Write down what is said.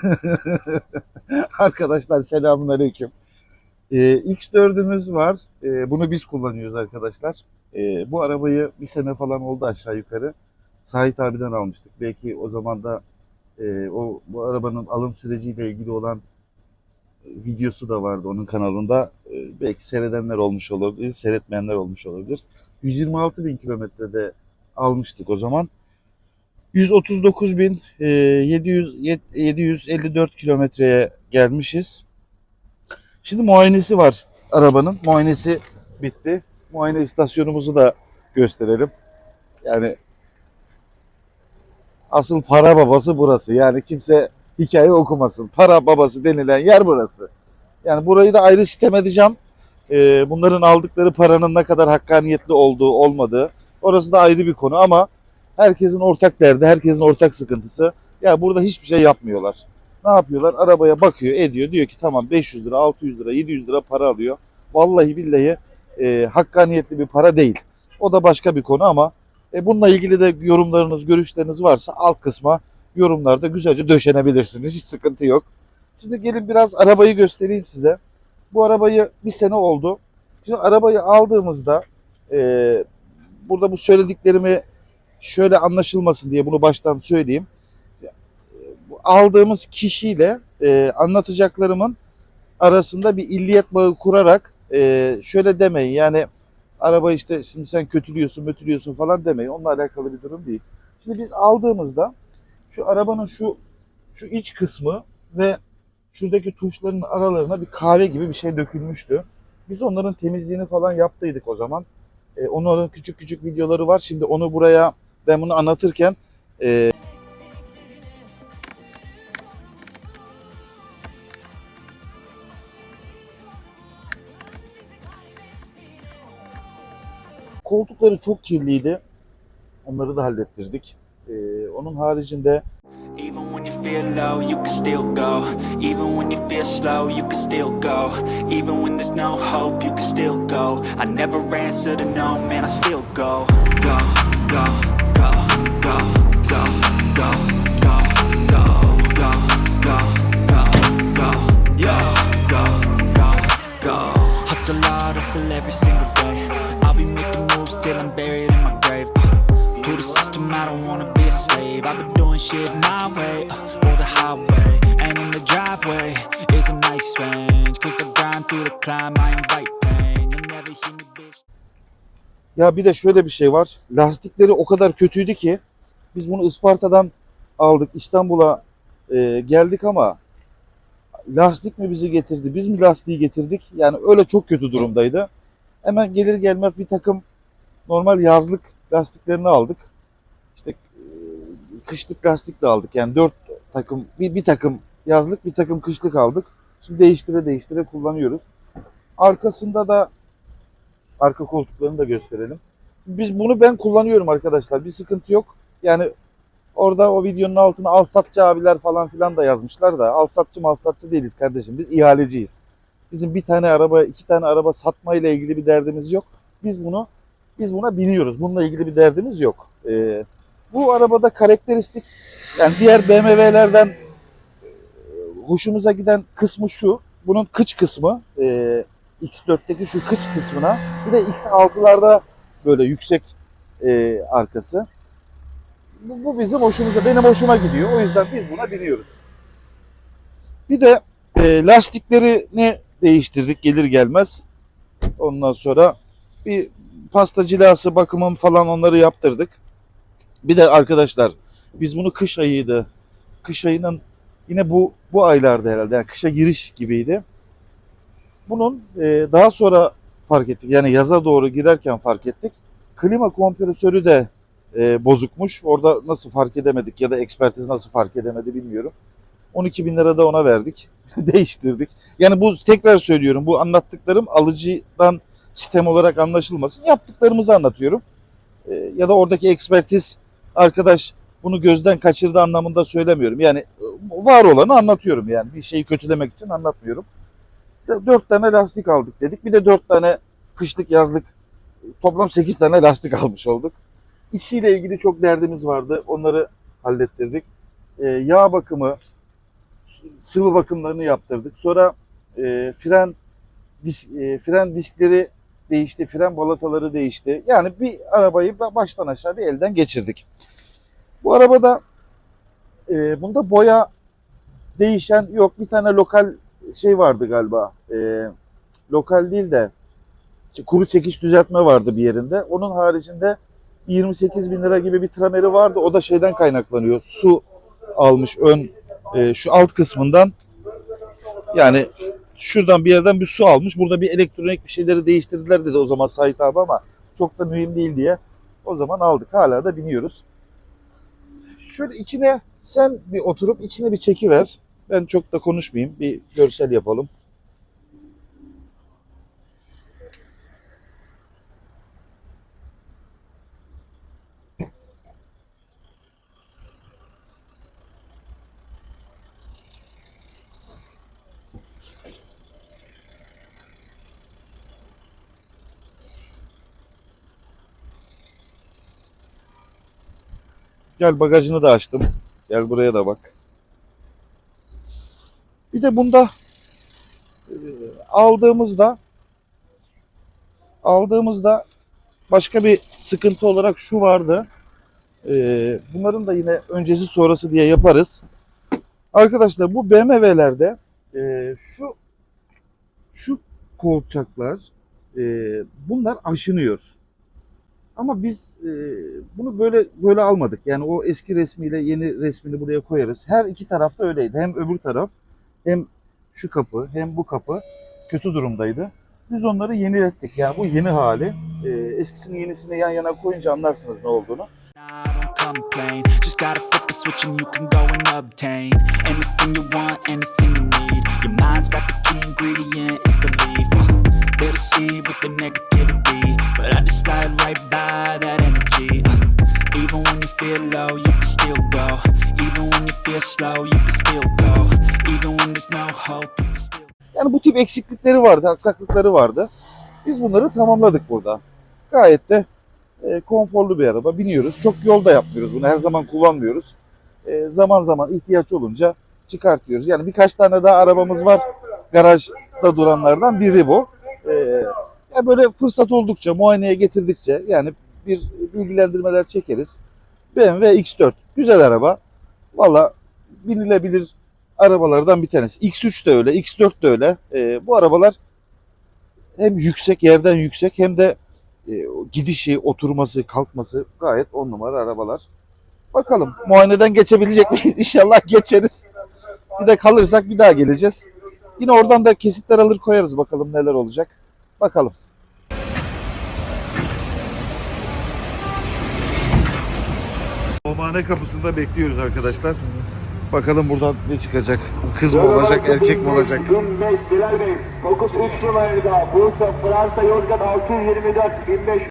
arkadaşlar selamun aleyküm. Ee, X4'ümüz var. Ee, bunu biz kullanıyoruz arkadaşlar. Ee, bu arabayı bir sene falan oldu aşağı yukarı. Sait abiden almıştık. Belki o zaman da e, o bu arabanın alım süreciyle ilgili olan e, videosu da vardı onun kanalında. Ee, belki seyredenler olmuş olabilir, seyretmeyenler olmuş olabilir. 126 bin kilometrede almıştık o zaman. 139 bin e, 700 yet- 754 kilometreye gelmişiz. Şimdi muayenesi var arabanın. Muayenesi bitti. Muayene istasyonumuzu da gösterelim. Yani asıl para babası burası. Yani kimse hikaye okumasın. Para babası denilen yer burası. Yani burayı da ayrı sitem edeceğim. Ee, bunların aldıkları paranın ne kadar hakkaniyetli olduğu olmadığı. Orası da ayrı bir konu ama herkesin ortak derdi, herkesin ortak sıkıntısı. Ya burada hiçbir şey yapmıyorlar. Ne yapıyorlar? Arabaya bakıyor, ediyor. Diyor ki tamam 500 lira, 600 lira, 700 lira para alıyor. Vallahi billahi e, hakkaniyetli bir para değil. O da başka bir konu ama e, bununla ilgili de yorumlarınız, görüşleriniz varsa alt kısma yorumlarda güzelce döşenebilirsiniz. Hiç sıkıntı yok. Şimdi gelin biraz arabayı göstereyim size. Bu arabayı bir sene oldu. Şimdi arabayı aldığımızda e, burada bu söylediklerimi şöyle anlaşılmasın diye bunu baştan söyleyeyim. Aldığımız kişiyle e, anlatacaklarımın arasında bir illiyet bağı kurarak e, şöyle demeyin yani araba işte şimdi sen kötülüyorsun kötülüyorsun falan demeyin. Onunla alakalı bir durum değil. Şimdi biz aldığımızda şu arabanın şu şu iç kısmı ve şuradaki tuşların aralarına bir kahve gibi bir şey dökülmüştü. Biz onların temizliğini falan yaptıydık o zaman. E, onların küçük küçük videoları var. Şimdi onu buraya ben bunu anlatırken e, koltukları çok kirliydi. Onları da hallettirdik. E, onun haricinde Even Every single day. I'll be making moves till I'm buried in my grave. Uh, To the system, I don't wanna be a slave. I've been doing shit my way, uh, or the highway. And in the driveway is a nice range. Cause I grind through the climb, I invite pain. You'll never hear me, bitch. Ya bir de şöyle bir şey var. Lastikleri o kadar kötüydü ki biz bunu Isparta'dan aldık. İstanbul'a e, geldik ama lastik mi bizi getirdi? Biz mi lastiği getirdik? Yani öyle çok kötü durumdaydı. Hemen gelir gelmez bir takım normal yazlık lastiklerini aldık. İşte e, kışlık lastik de aldık. Yani dört takım bir, bir takım yazlık bir takım kışlık aldık. Şimdi değiştire değiştire kullanıyoruz. Arkasında da arka koltuklarını da gösterelim. Biz bunu ben kullanıyorum arkadaşlar. Bir sıkıntı yok. Yani orada o videonun altına al satçı abiler falan filan da yazmışlar da al satçı mal satçı değiliz kardeşim. Biz ihaleciyiz. Bizim bir tane araba, iki tane araba satma ile ilgili bir derdimiz yok. Biz bunu biz buna biniyoruz. Bununla ilgili bir derdimiz yok. Ee, bu arabada karakteristik yani diğer BMW'lerden e, hoşumuza giden kısmı şu. Bunun kıç kısmı e, X4'teki şu kıç kısmına bir de X6'larda böyle yüksek e, arkası. Bu, bu bizim hoşumuza, benim hoşuma gidiyor. O yüzden biz buna biniyoruz. Bir de e, lastiklerini değiştirdik gelir gelmez. Ondan sonra bir pasta cilası bakımım falan onları yaptırdık. Bir de arkadaşlar biz bunu kış ayıydı. Kış ayının yine bu bu aylarda herhalde yani kışa giriş gibiydi. Bunun e, daha sonra fark ettik. Yani yaza doğru girerken fark ettik. Klima kompresörü de e, bozukmuş. Orada nasıl fark edemedik ya da ekspertiz nasıl fark edemedi bilmiyorum. 12 bin lira da ona verdik. Değiştirdik. Yani bu tekrar söylüyorum. Bu anlattıklarım alıcıdan sistem olarak anlaşılmasın. Yaptıklarımızı anlatıyorum. E, ya da oradaki ekspertiz arkadaş bunu gözden kaçırdı anlamında söylemiyorum. Yani e, var olanı anlatıyorum yani. Bir şeyi kötülemek için anlatmıyorum. Dört tane lastik aldık dedik. Bir de dört tane kışlık yazlık toplam sekiz tane lastik almış olduk. İçiyle ilgili çok derdimiz vardı. Onları hallettirdik. Ee, yağ bakımı, sıvı bakımlarını yaptırdık. Sonra e, fren dis, e, fren diskleri değişti, fren balataları değişti. Yani bir arabayı ba- baştan aşağı bir elden geçirdik. Bu arabada e, bunda boya değişen yok. Bir tane lokal şey vardı galiba. E, lokal değil de kuru çekiş düzeltme vardı bir yerinde. Onun haricinde 28 bin lira gibi bir trameri vardı. O da şeyden kaynaklanıyor. Su almış ön e, şu alt kısmından yani şuradan bir yerden bir su almış. Burada bir elektronik bir şeyleri değiştirdiler dedi o zaman Sait abi ama çok da mühim değil diye o zaman aldık. Hala da biniyoruz. Şöyle içine sen bir oturup içine bir çekiver. Ben çok da konuşmayayım. Bir görsel yapalım. Gel bagajını da açtım. Gel buraya da bak. Bir de bunda e, aldığımızda aldığımızda başka bir sıkıntı olarak şu vardı. E, bunların da yine öncesi sonrası diye yaparız. Arkadaşlar bu BMW'lerde e, şu şu kolçaklar bunlar aşınıyor. Ama biz e, bunu böyle böyle almadık. Yani o eski resmiyle yeni resmini buraya koyarız. Her iki tarafta öyleydi. Hem öbür taraf hem şu kapı hem bu kapı kötü durumdaydı. Biz onları yenilettik. Yani bu yeni hali. E, eskisini yenisini yan yana koyunca anlarsınız ne olduğunu. They'll deceive with the negativity, Yani bu tip eksiklikleri vardı, aksaklıkları vardı. Biz bunları tamamladık burada. Gayet de e, konforlu bir araba. Biniyoruz. Çok yolda yapmıyoruz bunu. Her zaman kullanmıyoruz. E, zaman zaman ihtiyaç olunca çıkartıyoruz. Yani birkaç tane daha arabamız var. Garajda duranlardan biri bu. E, ya böyle fırsat oldukça, muayeneye getirdikçe yani bir bilgilendirmeler çekeriz. BMW X4. Güzel araba. Valla binilebilir arabalardan bir tanesi. X3 de öyle, X4 de öyle. Ee, bu arabalar hem yüksek, yerden yüksek hem de e, gidişi, oturması, kalkması gayet on numara arabalar. Bakalım muayeneden geçebilecek miyiz? İnşallah geçeriz. Bir de kalırsak bir daha geleceğiz. Yine oradan da kesitler alır koyarız bakalım neler olacak. Bakalım. Omane kapısında bekliyoruz arkadaşlar. Bakalım buradan ne çıkacak? Kız mı olacak, erkek mi olacak? 15 Bilal Bey. Fokus 3 numarada. Bursa, Fransa, Yozgat 624. 1500.